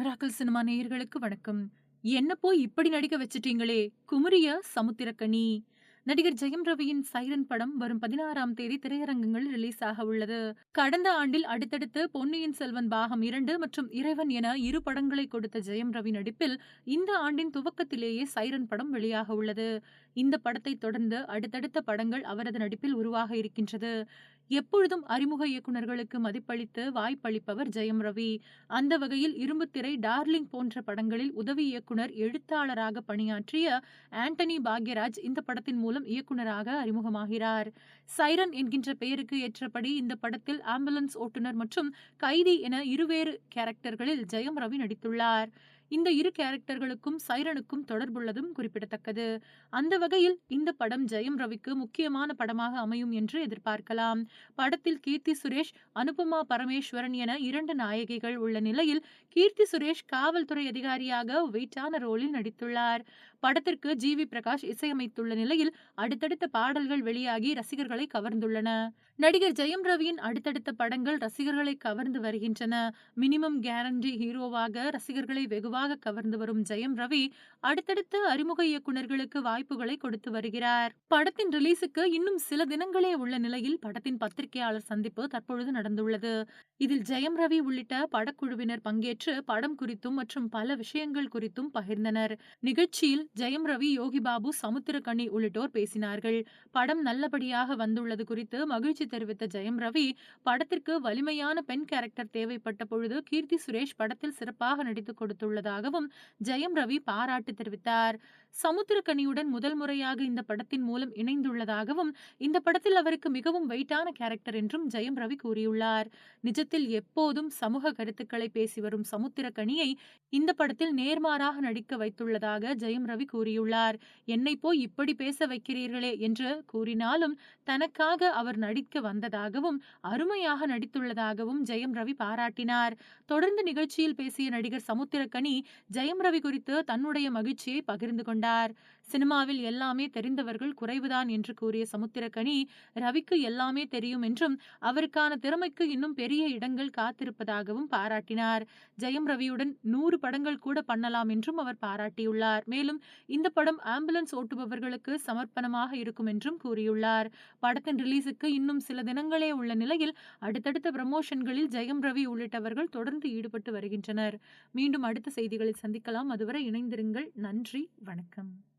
Miracle cinema நேயர்களுக்கு வணக்கம். என்ன போய் இப்படி நடிக்க வச்சிட்டீங்களே? குமரிய சமுத்திரக்கனி. நடிகர் ஜெயம் ரவியின் சைரன் படம் வரும் பதினாறாம் தேதி திரையரங்கங்கள் ரிலீஸ் ஆக உள்ளது. கடந்த ஆண்டில் அடுத்தடுத்து பொன்னியின் செல்வன் பாகம் இரண்டு மற்றும் இறைவன் என இரு படங்களை கொடுத்த ஜெயம் ரவி நடிப்பில் இந்த ஆண்டின் துவக்கத்திலேயே சைரன் படம் வெளியாக உள்ளது. இந்த படத்தை தொடர்ந்து அடுத்தடுத்த படங்கள் அவரது நடிப்பில் உருவாக இருக்கின்றது. எப்பொழுதும் அறிமுக இயக்குநர்களுக்கு மதிப்பளித்து வாய்ப்பளிப்பவர் ஜெயம் ரவி. அந்த வகையில் இரும்புத்திரை டார்லிங் போன்ற படங்களில் உதவி இயக்குனர் எழுத்தாளராக பணியாற்றிய ஆண்டனி பாக்யராஜ் இந்த படத்தின் மூலம் இயக்குனராக அறிமுகமாகிறார். சைரன் என்கின்ற பெயருக்கு ஏற்றபடி இந்த படத்தில் ஆம்புலன்ஸ் ஓட்டுநர் மற்றும் கைதி என இருவேறு கேரக்டர்களில் ஜெயம் ரவி நடித்துள்ளார். இந்த இரு கேரக்டர்களுக்கும் சைரனுக்கும் தொடர்புள்ளதும் குறிப்பிடத்தக்கது. அந்த வகையில் இந்த படம் ஜெயம் ரவிக்கு முக்கியமான படமாக அமையும் என்று எதிர்பார்க்கலாம். படத்தில் கீர்த்தி சுரேஷ் அனுபமா பரமேஸ்வரன் என இரண்டு நாயகிகள் உள்ள நிலையில் கீர்த்தி சுரேஷ் காவல்துறை அதிகாரியாக வெயிட்டான ரோலில் நடித்துள்ளார். படத்திற்கு ஜி. வி. பிரகாஷ் இசையமைத்துள்ள நிலையில் அடுத்தடுத்த பாடல்கள் வெளியாகி ரசிகர்களை கவர்ந்துள்ளன. நடிகர் ஜெயம் ரவியின் அடுத்தடுத்த படங்கள் ரசிகர்களை கவர்ந்து வருகின்றன. மினிமம் கேரண்டி ஹீரோவாக ரசிகர்களை வெகுவாக கவர்ந்து வரும் ஜெயம் ரவி அடுத்தடுத்து அறிமுக இயக்குநர்களுக்கு வாய்ப்புகளை கொடுத்து வருகிறார். படத்தின் ரிலீஸுக்கு இன்னும் சில தினங்களே உள்ள நிலையில் படத்தின் பத்திரிகையாளர் சந்திப்பு தற்பொழுது நடந்துள்ளது. இதில் ஜெயம் ரவி உள்ளிட்ட படக்குழுவினர் பங்கேற்று படம் குறித்தும் மற்றும் பல விஷயங்கள் குறித்தும் பகிர்ந்தனர். நிகழ்ச்சியில் ஜெயம் ரவி யோகி பாபு சமுத்திரக்கண்ணி உள்ளிட்டோர் பேசினார்கள். படம் நல்லபடியாக வந்துள்ளது குறித்து மகிழ்ச்சி தெரிவித்த ஜெயம் ரவி படத்திற்கு வலிமையான பெண் கேரக்டர் தேவைப்பட்ட பொழுது கீர்த்தி சுரேஷ் படத்தில் சிறப்பாக நடித்துக் கொடுத்துள்ளதாகவும் ஜெயம் ரவி பாராட்டு தெரிவித்தார். சமுத்திரக்கனியுடன் முதல் முறையாக இந்த படத்தின் மூலம் இணைந்துள்ளதாகவும் இந்த படத்தில் அவருக்கு மிகவும் வெயிட்டான கேரக்டர் என்றும் ஜெயம் ரவி கூறியுள்ளார். நிஜத்தில் எப்போதும் சமூக கருத்துக்களை பேசி வரும் சமுத்திரக்கனியை இந்த படத்தில் நேர்மாறாக நடிக்க வைத்துள்ளதாக ஜெயம் ரவி கூறியுள்ளார். என்னை போய் இப்படி பேச வைக்கிறீர்களே என்று கூறினாலும் தனக்காக அவர் நடிக்க வந்ததாகவும் அருமையாக நடித்துள்ளதாகவும் ஜெயம் ரவி பாராட்டினார். தொடர்ந்து நிகழ்ச்சியில் பேசிய நடிகர் சமுத்திரக்கனி ஜெயம் ரவி குறித்து தன்னுடைய மகிழ்ச்சியை பகிர்ந்து கொண்டார். சினிமாவில் எல்லாமே தெரிந்தவர்கள் குறைவுதான் என்று கூறிய சமுத்திரக்கனி ரவிக்கு எல்லாமே தெரியும் என்றும் அவருக்கான திறமைக்கு இன்னும் பெரிய இடங்கள் காத்திருப்பதாகவும் பாராட்டினார். ஜெயம் ரவியுடன் நூறு படங்கள் கூட பண்ணலாம் என்றும் அவர் பாராட்டியுள்ளார். மேலும் இந்த படம் ஆம்புலன்ஸ் ஓட்டுபவர்களுக்கு சமர்ப்பணமாக இருக்கும் என்றும் கூறியுள்ளார். படத்தின் ரிலீஸுக்கு இன்னும் சில தினங்களே உள்ள நிலையில் அடுத்தடுத்த ப்ரமோஷன்களில் ஜெயம் ரவி உள்ளிட்டவர்கள் தொடர்ந்து ஈடுபட்டு வருகின்றனர். மீண்டும் அடுத்த செய்திகளில் சந்திக்கலாம். அதுவரை இணைந்திருங்கள். நன்றி. வணக்கம். welcome.